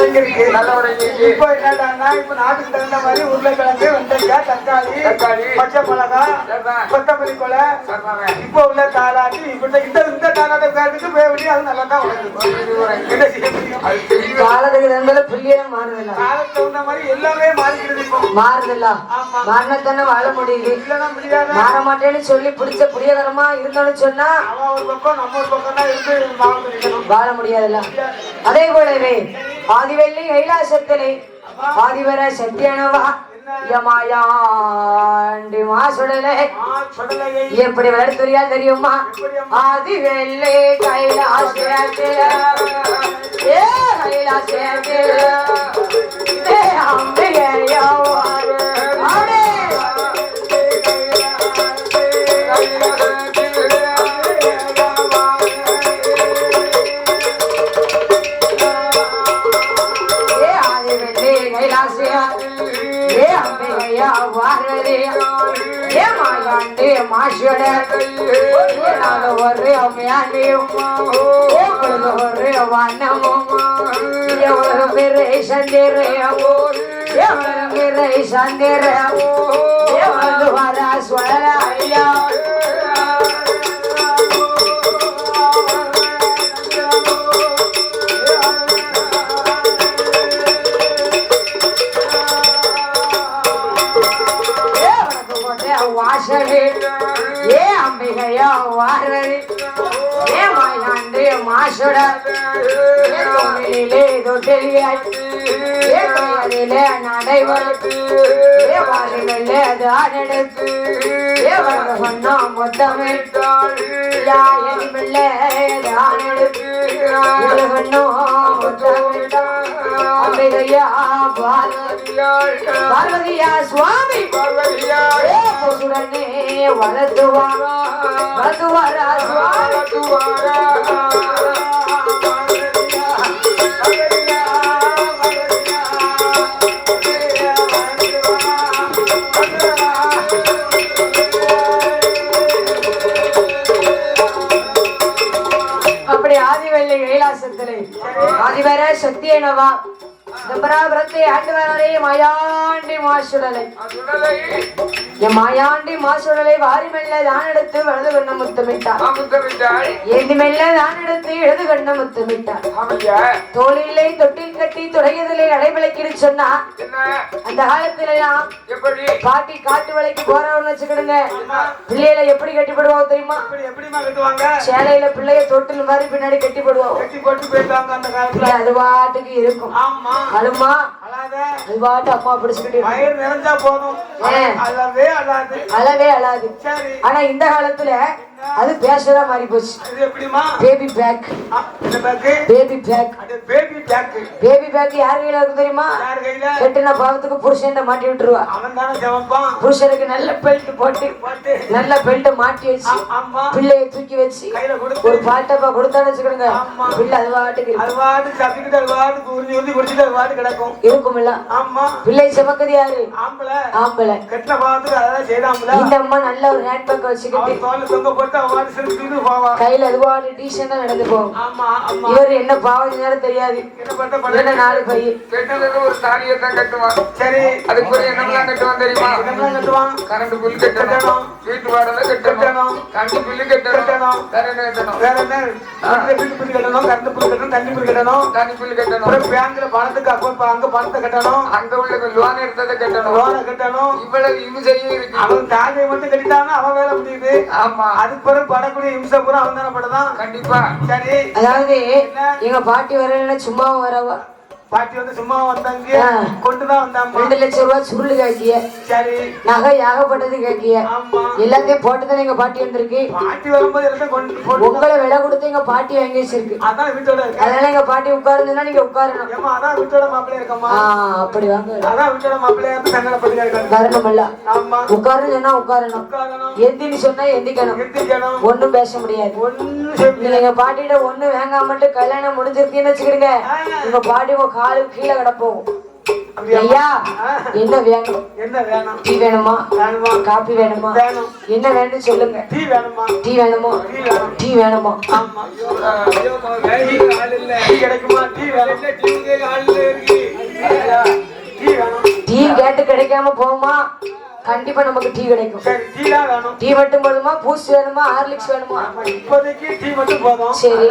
அடங்கிருக்கு நல்ல உடஞ்சிருக்கு இப்போ என்னடான்னா இப்ப நாட்டுக்கு தகுந்த மாதிரி உருளைக்கிழங்கு வெண்டைக்காய் தக்காளி தக்காளி, பச்சை மிளகா. கொத்தமல்லி கொலை. இப்போ உள்ள தாளாட்டி இப்ப இந்த இந்த தாளாட்ட பேருக்கு பேவடி அது நல்லா தான் உழைக்கும். காலத்துக்கு தகுந்த புள்ளியெல்லாம் மாறுதில்ல. காலத்துக்கு தகுந்த மாதிரி எல்லாமே மாறிக்கிறது இப்போ. மாறுதில்ல. ஆமா. மாறினத்தானே வாழ முடியுது. மாற மாட்டேன்னு சொல்லி பிடிச்ச புரியகரமா இருந்தோம்னு சொன்னா அவன் ஒரு பக்கம் நம்ம ஒரு பக்கம் தான் இருந்து வாழ முடியாதுல்ல. அதே போலவே ஆதிவெள்ளி கைலாசத்திலே. ஆதிவர சத்தியனவா யமாயாண்டி மாசுடலே. சுடலையை எப்படி வளர்த்துறியா தெரியுமா? ஆதிவெள்ளி கைலாசத்தில. ஏ கைலாசத்தில. ஏ அம்பிகையா வாரதே ஏ மாயாண்டி மாசுட ஏ நாங்க ஒரு அம்மையாண்டியும் வண்ணமும். எவ்வளவு பேரு சந்திரையும் எவ்வளவு பேரு சந்திரையும் எவ்வளவு வர சொல்லலாம் அம்பிகையா வாரதி ஏ மாயாண்டு மாசுட ஏ தொழிலே தொட்டிலியாய் தானெடுத்து சொன்னா மொத்தமிட்டாள் தானெடுத்து மொத்தமிட்டாள் பார்வதியா சுவாமி. ஏ பொசுடனே வளர்த்துவா. வளர்த்துவாரா சுவாமி? ஆதிவர சத்தியனவா? தம்பராபுரத்தை ஆண்டுவரே மாயாண்டி மாசுடலை. என் மாயாண்டி மாசுடலை வாரி மெல்ல தான் எடுத்து வலது கண்ண முத்தமிட்டார். ஏந்தி மெல்ல தான் எடுத்து இடது கண்ண முத்தமிட்டார். ஆமையா தோளிலே தொட்டில் கட்டி துடையதிலே அடைவிளக்கிடு சொன்னா அந்த காலத்துல எல்லாம் பாட்டி காட்டு வேலைக்கு போறவன்னு வச்சுக்கிடுங்க. பிள்ளைகளை எப்படி தெரியுமா? இப்படி எப்படிமா கட்டுவாங்க சேலையில பிள்ளைய தொட்டில் மாதிரி பின்னாடி கட்டி போடுவாங்க கட்டி இல்ல, அது பாட்டுக்கு இருக்கும். ஆமா. அருமா அது பாட்டு அம்மா பிடிச்சுக்கிட்டு இருக்கும். வயிறு நிறைஞ்சா போதும். ஏன்? அழவே அழாது அழவே அழாது. சரி. ஆனா இந்த காலத்துல அது பேசதான் மாறி போச்சு. பேபி பேக் பேபி பேக் அது பேபி பேக்கு பேபி பேக் யார் கையில இருக்கு தெரியுமா? கெட்டின பாவத்துக்கு புருஷன் மாட்டி விட்டுருவா. புருஷனுக்கு நல்ல பெல்ட் போட்டு போட்டு. நல்ல பெல்ட் மாட்டி வச்சு பிள்ளைய தூக்கி வச்சு ஒரு பாட்டப்பா கொடுத்தான்னு வச்சுக்கிடுங்க ஆமா. பிள்ளை அது. அது வாட்டு சப்பிக்கிட்டு அது வாட்டு உறிஞ்சி உறிஞ்சி குடிச்சிட்டு அது வாட்டு கிடக்கும். இருக்குமில்ல? ஆமா. பிள்ளை சுமக்குது யாரு? ஆம்பளை. ஆம்பளை. கெட்ட பாவத்துக்கு அதான் செய்தாம்ல இந்த அம்மா நல்ல ஒரு ஹேண்ட் பேக் வச்சுக்கிட்டு தோல்ல தொங்க போட்டு அவன் வாட்டு சிரிச்சுட்டு போவான் கையில அது பாட்டு டீசெண்டா நடந்து போகும். ஆமா ஆமா. இவர் என்ன பாவம் நேரம் தெரியாது. என்ன பண்ண என்ன நாலு பையன். கெட்டதுக்கு ஒரு தாலியை தான் கட்டுவான். சரி. அதுக்கு ஒரு என்னமெல்லாம் கட்டுவான் தெரியுமா? என்னெல்லாம் கட்டுவான்? கரண்ட் பில் கட்டணும். வீட்டு வாடகை கட்டணும். கரண்ட் பில்லு கட்டணும். வேற என்ன கட்டணும்? வேற என்ன? வீட்டு பில் கட்டணும் கரண்ட் பில் கட்டணும் தண்ணி பில் கட்டணும். தண்ணி பேங்க்ல பணத்துக்கு அக்கௌண்ட் அங்க பணத்தை கட்டணும். அங்க உள்ள லோன் எடுத்ததை கட்டணும். லோனை கட்டணும். இவ்வளவு இம்சையும் இருக்கு. அவன் தாலியை மட்டும் கட்டிட்டானா அவன் வேலை முடியுது. ஆமா. அதுக்கு பிறகு படக்கூடிய இம்சை பூரா அவன் தானே படதான். கண்டிப்பா. சரி. அதாவது எங்க பாட்டி வரலன்னா சும்மாவும் வரவா? பாட்டி வந்து சும்மா வந்தாங்க. கொண்டுதான் ரெண்டு லட்சம் ரூபாய் சுருள் கேக்கிய சரி. நகை ஏகப்பட்டது கேக்கிய எல்லாத்தையும் போட்டுதானே எங்க பாட்டி வந்திருக்கு. பாட்டி வரும்போது எல்லாத்தையும் கொண்டு உங்களை விலை கொடுத்து எங்க பாட்டி வாங்கி வச்சிருக்கு. அதான் வீட்டோட இருக்கு. அதனால எங்க பாட்டி உட்காருந்துன்னா நீங்க உட்காரணும். அதான் வீட்டோட மாப்பிள்ளையா இருக்கம்மா. ஆஹ் அப்படி வாங்க. அதான் வீட்டோட மாப்பிள்ளையா சங்கடப்பட்டு உட்காருன்னு சொன்னா உட்காரணும். எந்தின்னு சொன்னா எந்திக்கணும். ஒண்ணும் பேச முடியாது. நீங்க எங்க பாட்டிட்ட ஒண்ணு வேங்காமட்டு கல்யாணம் முடிஞ்சிருக்கீன்னு வச்சுக்கிடுங்க. உங்க பாட்டி உங்க காலுக்கு கீழே கிடப்போம் அப்படியா? ஐயா ஆ. என்ன வேணும்? என்ன வேணும்? டீ வேணுமா? வேணுமா? காபி வேணுமா? வேணும். என்ன வேணும் சொல்லுங்க. டீ வேணுமா? டீ வேணுமா? டீ வேணும். டீ வேணுமா? ஆமா. ஐயோ, வேலைக்கு ஆள் இல்ல. டீ கிடைக்குமா? டீ வேணும். என்ன டீமுக்கு ஆள் இல்ல இருக்கு. ஐயா, டீ வேணும். டீ கேட்டு கிடைக்காம போகுமா? கண்டிப்பா நமக்கு டீ கிடைக்கும். சரி டீ தான் வேணும். டீ மட்டும் போதுமா? பூஸ்ட் வேணுமா? ஹார்லிக்ஸ் வேணுமா? இப்போதைக்கு டீ மட்டும் போதும். சரி.